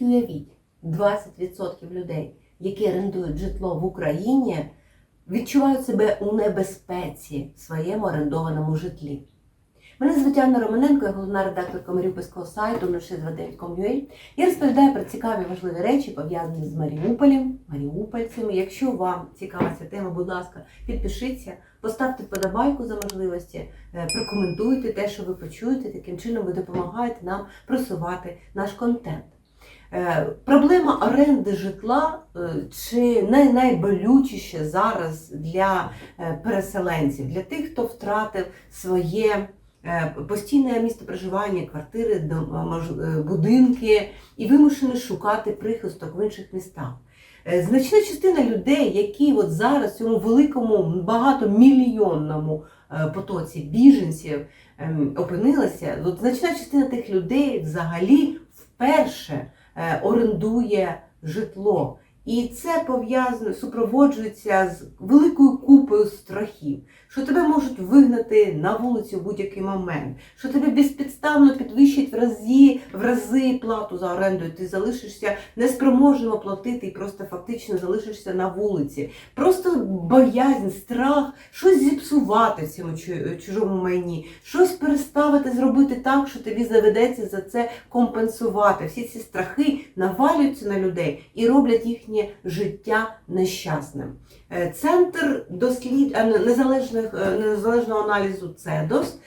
тільки уявіть, 20% людей, які орендують житло в Україні, відчувають себе у небезпеці в своєму орендованому житлі. Мене звуть Анна Романенко, я головна редакторка Маріупольського сайту 0629.com.ua. Я розповідаю про цікаві важливі речі, пов'язані з Маріуполем, маріупольцями. Якщо вам цікава ця тема, будь ласка, підпишіться, поставте вподобайку за можливості, е, прокоментуйте те, що ви почуєте. Таким чином ви допомагаєте нам просувати наш контент. Е, Проблема оренди житла е, чи не найболючіше зараз для е, переселенців, для тих, хто втратив своє постійне місце проживання, квартири, будинки і вимушені шукати прихисток в інших містах. Значна частина людей, які от зараз в цьому великому багатомільйонному потоці біженців ем, опинилася, от значна частина тих людей взагалі вперше е, орендує житло. І це пов'язано, супроводжується з великою купою страхів, що тебе можуть вигнати на вулицю в будь-який момент, що тебе безпідставно підвищать в рази, в рази плату за оренду, і ти залишишся неспроможним оплатити і просто фактично залишишся на вулиці. Просто боязнь, страх, щось зіпсувати в цьому чужому майні, щось переставити, зробити так, що тобі заведеться за це компенсувати. Всі ці страхи навалюються на людей і роблять їхнє життя нещасним. Е, Центр дослід... е, незалежних, е, незалежного аналізу ЦЕДОС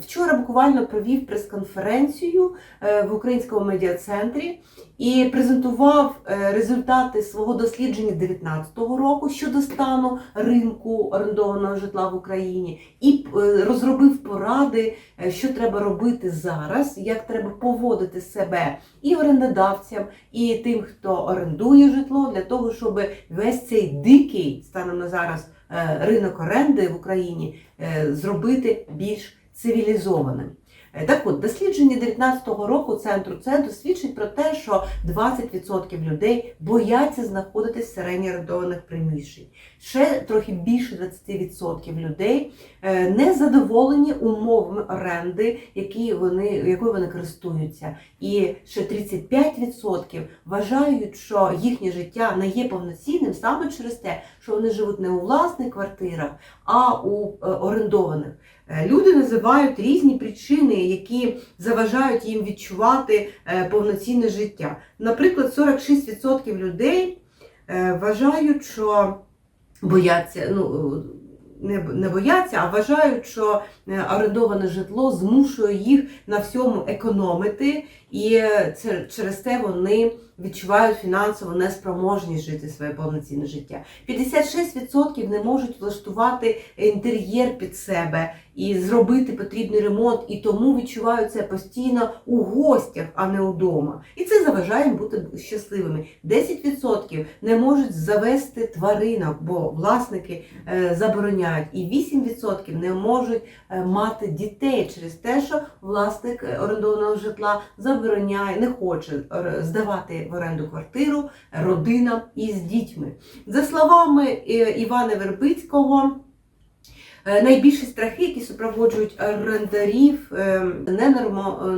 вчора буквально провів прес-конференцію в Українському медіа-центрі і презентував результати свого дослідження 2019 року щодо стану ринку орендованого житла в Україні і розробив поради, що треба робити зараз, як треба поводити себе і орендодавцям, і тим, хто орендує житло, для того, щоб весь цей дикий станом на зараз е, ринок оренди в Україні е, зробити більш цивілізованим. Е, Так от, дослідження 19-го року центру ЦЕДу свідчить про те, що 20% людей бояться знаходитись в середньо орендованих приміщень. Ще трохи більше 20% людей е, не задоволені умовами оренди, які вони, якою вони користуються. І ще 35% вважають, що їхнє життя не є повноцінним саме через те, що вони живуть не у власних квартирах, а у е, орендованих. Е, Люди називають різні причини, які заважають їм відчувати е, повноцінне життя. Наприклад, 46% людей е, вважають, що бояться, ну не, бояться, а вважають, що орендоване житло змушує їх на всьому економити, і через це вони відчувають фінансову неспроможність жити своє повноцінне життя. 56% не можуть влаштувати інтер'єр під себе і зробити потрібний ремонт, і тому відчувають це постійно у гостях, а не вдома. І це заважає їм бути щасливими. 10% не можуть завести тваринок, бо власники е, забороняють, і 8% не можуть е, мати дітей через те, що власник е, орендованого житла забороняє, не хоче здавати в оренду квартиру родинам із дітьми. За словами е, Івана Вербицького. Е, Найбільші страхи, які супроводжують орендарів, е,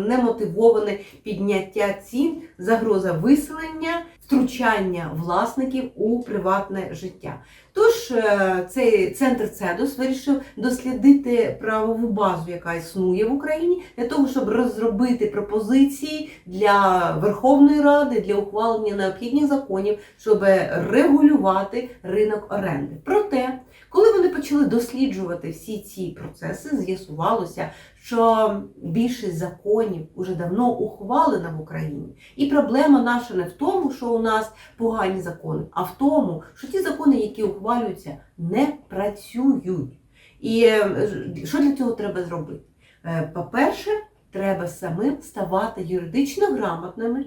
немотивоване підняття цін, загроза виселення, втручання власників у приватне життя. Тож е, цей центр ЦЕДОС вирішив дослідити правову базу, яка існує в Україні, для того, щоб розробити пропозиції для Верховної Ради для ухвалення необхідних законів, щоб регулювати ринок оренди. Проте коли вони почали досліджувати всі ці процеси, з'ясувалося, що більшість законів уже давно ухвалена в Україні. І проблема наша не в тому, що у нас погані закони, а в тому, що ті закони, які ухвалюються, не працюють. І е, що для цього треба зробити? Е, По-перше, треба самим ставати юридично грамотними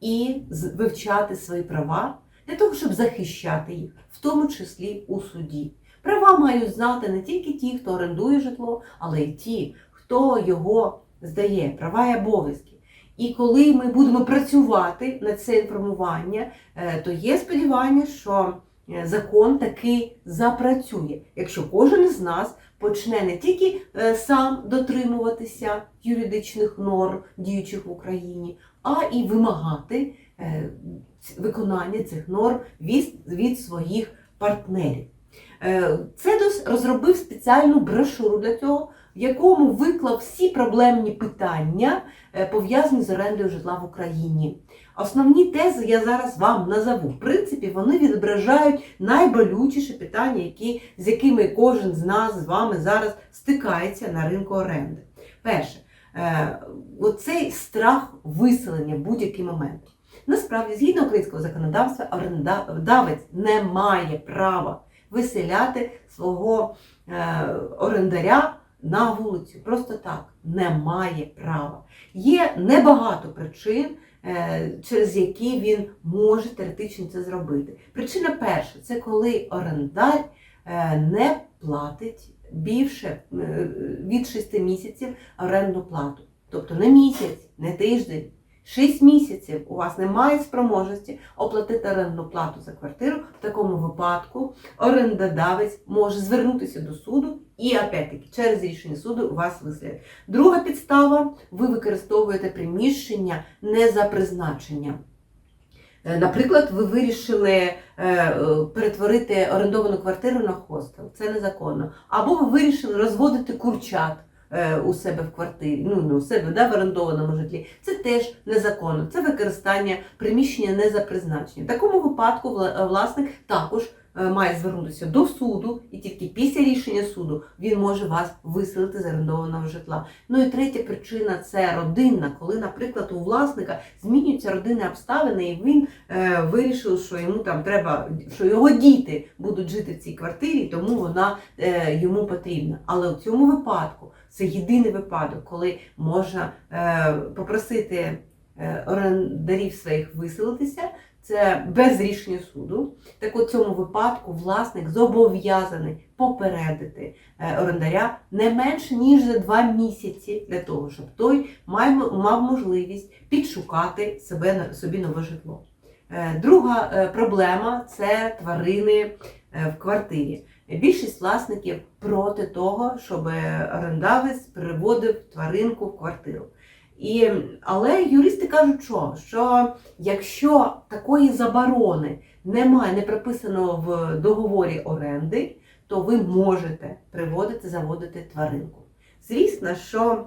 і вивчати свої права для того, щоб захищати їх, в тому числі у суді. Права мають знати не тільки ті, хто орендує житло, але й ті, хто його здає, права і обов'язки. І коли ми будемо працювати над це інформування, е, то є сподівання, що закон таки запрацює, якщо кожен із нас почне не тільки е, сам дотримуватися юридичних норм, діючих в Україні, а і вимагати е, виконання цих норм від, своїх партнерів. Е, Цедос розробив спеціальну брошуру для цього, в якому виклав всі проблемні питання, е, пов'язані з орендою житла в Україні. Основні тези я зараз вам назову. В принципі, вони відображають найболючіші питання, які, з якими кожен з нас з вами зараз стикається на ринку оренди. Перше, е, оцей страх виселення в будь-який момент. Насправді, згідно українського законодавства, орендодавець не має права виселяти свого е, орендаря на вулицю. Просто так не має права. Є небагато причин, через які він може теоретично це зробити. Причина перша це коли орендар е, не платить більше е, від 6 місяців орендну плату. Тобто не місяць, не тиждень. 6 місяців у вас немає спроможності оплатити орендну плату за квартиру. В такому випадку орендодавець може звернутися до суду і опять-таки через рішення суду вас виселять. Друга підстава ви використовуєте приміщення не за призначенням. Е, Наприклад, ви вирішили е, е, перетворити орендовану квартиру на хостел. Це незаконно. Або ви вирішили розводити курчат у себе в квартирі, ну не у себе, да, в орендованому житлі. Це теж незаконно. Це використання приміщення не за призначенням. В такому випадку вла- власник також е, має звернутися до суду, і тільки після рішення суду він може вас виселити з орендованого житла. Ну і третя причина це родинна, коли, наприклад, у власника змінюються родинні обставини, і він е, вирішив, що йому там треба, що його діти будуть жити в цій квартирі, тому вона е, йому потрібна. Але у цьому випадку це єдиний випадок, коли можна е, попросити е, орендарів своїх виселитися. Це без рішення суду. Так у цьому випадку власник зобов'язаний попередити е, орендаря не менше ніж за два місяці для того, щоб той мав, можливість підшукати себе собі нове житло. Е, Друга е, проблема це тварини е, в квартирі. Більшість власників проти того, щоб орендавець переводив тваринку в квартиру. І, але юристи кажуть, що, що якщо такої заборони немає, не прописано в договорі оренди, то ви можете приводити, заводити тваринку. Звісно, що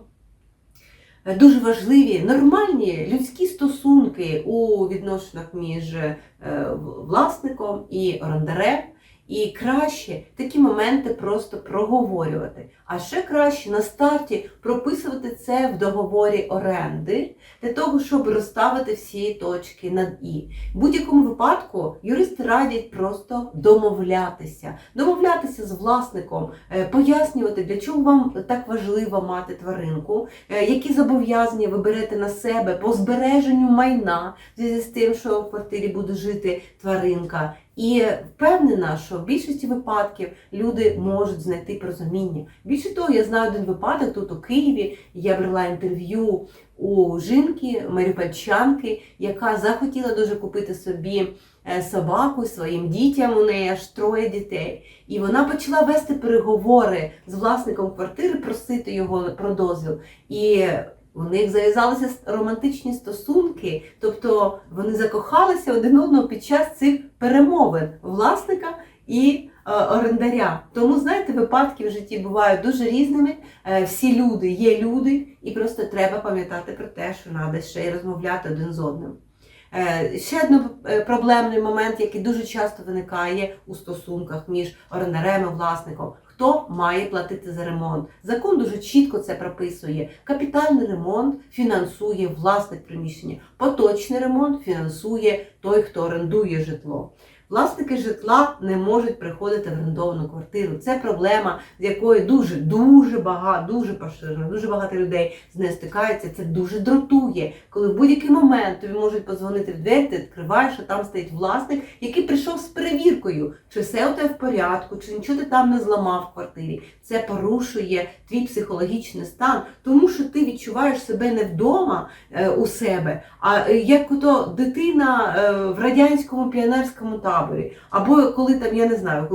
дуже важливі нормальні людські у відносинах між е, власником і орендарем. І краще такі моменти просто проговорювати. А ще краще на старті прописувати це в договорі оренди для того, щоб розставити всі точки над і. В будь-якому випадку юристи радять просто домовлятися, домовлятися з власником, е, пояснювати, для чого вам так важливо мати тваринку, е, які зобов'язання ви берете на себе по збереженню майна в зв'язку з тим, що в квартирі буде жити тваринка. І впевнена, що в більшості випадків люди можуть знайти порозуміння. Більше того, я знаю один випадок тут у Києві. Я брала інтерв'ю у жінки, маріупольчанки, яка захотіла дуже купити собі е, собаку своїм дітям. У неї аж троє дітей. І вона почала вести переговори з власником квартири, просити його про дозвіл. І у них зав'язалися романтичні стосунки, тобто вони закохалися один одного під час цих перемовин власника і е, орендаря. Тому, знаєте, випадки в житті бувають дуже різними. Е, всі люди є люди, і просто треба пам'ятати про те, що треба ще й розмовляти один з одним. Е, Ще один проблемний момент, який дуже часто виникає у стосунках між орендарем і власником. Хто має платити за ремонт? Закон дуже чітко це прописує. Капітальний ремонт фінансує власник приміщення, поточний ремонт фінансує той, хто орендує житло. Власники житла не можуть приходити в орендовану квартиру. Це проблема, з якою дуже дуже багато, дуже поширено, дуже багато людей з нею стикаються. Це дуже дратує, коли в будь-який момент тобі можуть подзвонити в двері, ти відкриваєш, а там стоїть власник, який прийшов з перевіркою, чи все у тебе в порядку, чи нічого ти там не зламав в квартирі. Це порушує твій психологічний стан, тому що ти відчуваєш себе не вдома е, у себе, а е, як ото дитина е, в радянському піонерському таборі, або коли там, я не знаю,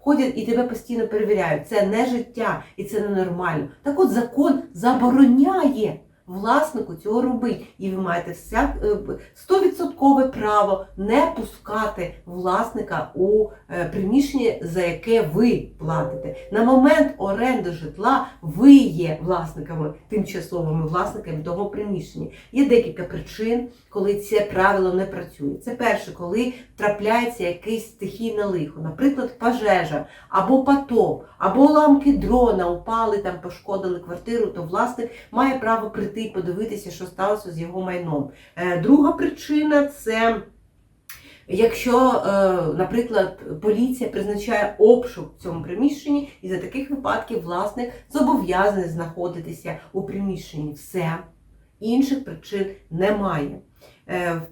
ходять і тебе постійно перевіряють. Це не життя і це ненормально. Так от закон забороняє власнику цього робити. І ви маєте вся е, 100% право не пускати власника у е, приміщення, за яке ви платите. На момент оренди житла ви є власниками, тимчасовими власниками того приміщення. Є декілька причин, коли це правило не працює. Це перше, коли трапляється якесь стихійне лихо, наприклад, пожежа або потоп, або ламки дрона упали, там пошкодили квартиру, то власник має право прийти і подивитися, що сталося з його майном. Е, Друга причина це. Якщо, е, наприклад, поліція призначає обшук в цьому приміщенні, і за таких випадків власник зобов'язаний знаходитися у приміщенні. Все інших причин немає. Е,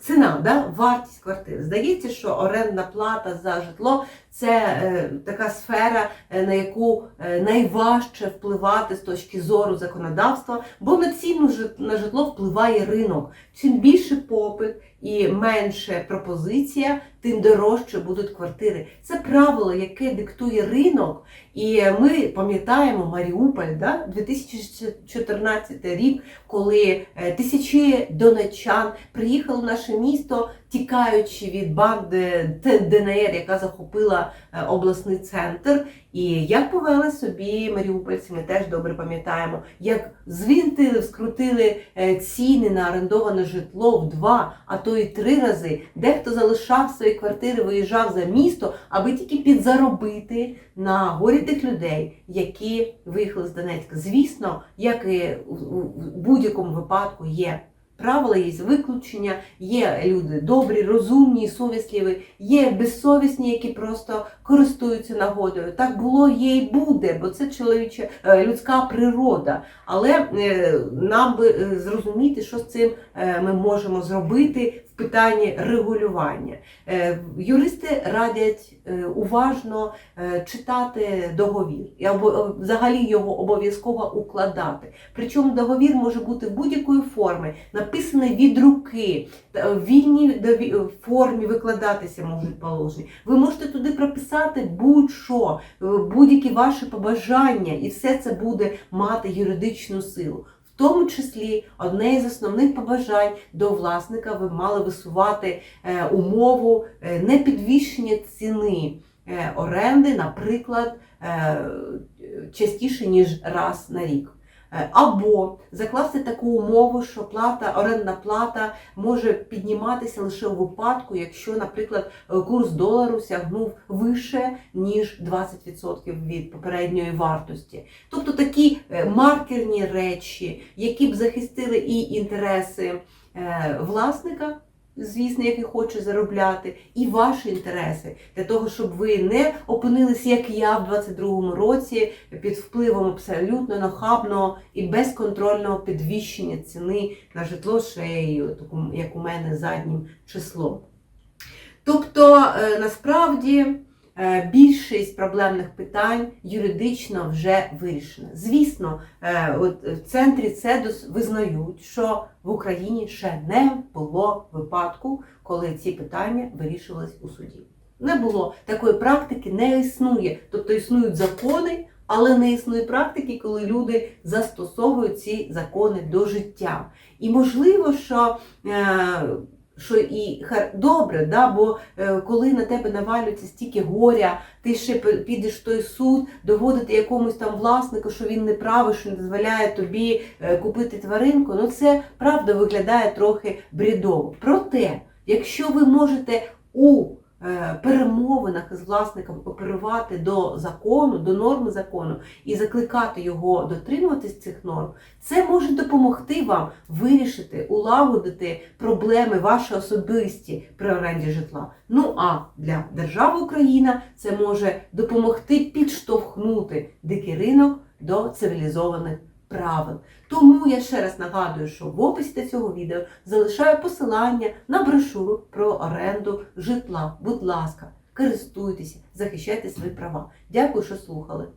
ціна, да? вартість квартири. Здається, що орендна плата за житло це е, така сфера, е, на яку е, найважче впливати з точки зору законодавства, бо на ціну на житло впливає ринок. Чим більше попит і менше пропозиція, тим дорожче будуть квартири. Це правило, яке диктує ринок. І ми пам'ятаємо Маріуполь, да? 2014 рік, коли тисячі донечан приїхали в наше місто, тікаючи від банди ДНР, яка захопила е, обласний центр. І як повели собі маріупольці, ми теж добре пам'ятаємо, як звінтили, скрутили е, ціни на орендоване житло в два, а то і три рази. Дехто залишав свої квартири, виїжджав за місто, аби тільки підзаробити на горі тих людей, які виїхали з Донецька. Звісно, як і в будь-якому випадку є. Правила є виключення, є люди добрі, розумні, совісливі, є безсовісні, які просто користуються нагодою. Так було, є і буде, бо це чоловіча е, людська природа. Але е, нам би е, зрозуміти, що з цим ми можемо зробити питанні регулювання. Е, Юристи радять е, уважно е, читати договір і взагалі його обов'язково укладати. Причому договір може бути будь-якої форми, написаний від руки, в вільній формі викладатися можуть положення. Ви можете туди прописати будь-що, будь-які ваші побажання, і все це буде мати юридичну силу. Тому числі одне із основних побажань до власника ви мали висувати е, умову не непідвищення ціни е, оренди, наприклад, е, частіше ніж раз на рік. Е, Або закласти таку умову, що плата, орендна плата може підніматися лише у випадку, якщо, наприклад, е, курс долару сягнув вище, ніж 20% від попередньої вартості. Тобто такі е, маркерні речі, які б захистили і інтереси власника, звісно, який хоче заробляти, і ваші інтереси для того, щоб ви не опинилися, як я в 22-му році, під впливом абсолютно нахабного і безконтрольного підвищення ціни на житло шею, як у мене заднім числом. Тобто, е, насправді. Е, Більшість проблемних питань юридично вже вирішена. Звісно, е, в центрі ЦЕДОС визнають, що в Україні ще не було випадку, коли ці питання вирішувались у суді. Не було такої практики, не існує. Тобто існують закони, але не існує практики, коли люди застосовують ці закони до життя. І можливо, що. Що і добре, да? бо е, коли на тебе навалюється стільки горя, ти ще підеш в той суд, доводити якомусь там власнику, що він не правий, що не дозволяє тобі е, купити тваринку. Ну це правда виглядає трохи брідово. Проте, якщо ви можете у перемовинах із власником оперувати до закону, до норми закону і закликати його дотримуватись цих норм, це може допомогти вам вирішити, улагодити проблеми ваші особисті при оренді житла. Ну а для держави Україна це може допомогти підштовхнути дикий ринок до цивілізованих правил. Тому я ще раз нагадую, що в описі до цього відео залишаю посилання на брошуру про оренду житла. Будь ласка, користуйтеся, захищайте свої права. Дякую, що слухали.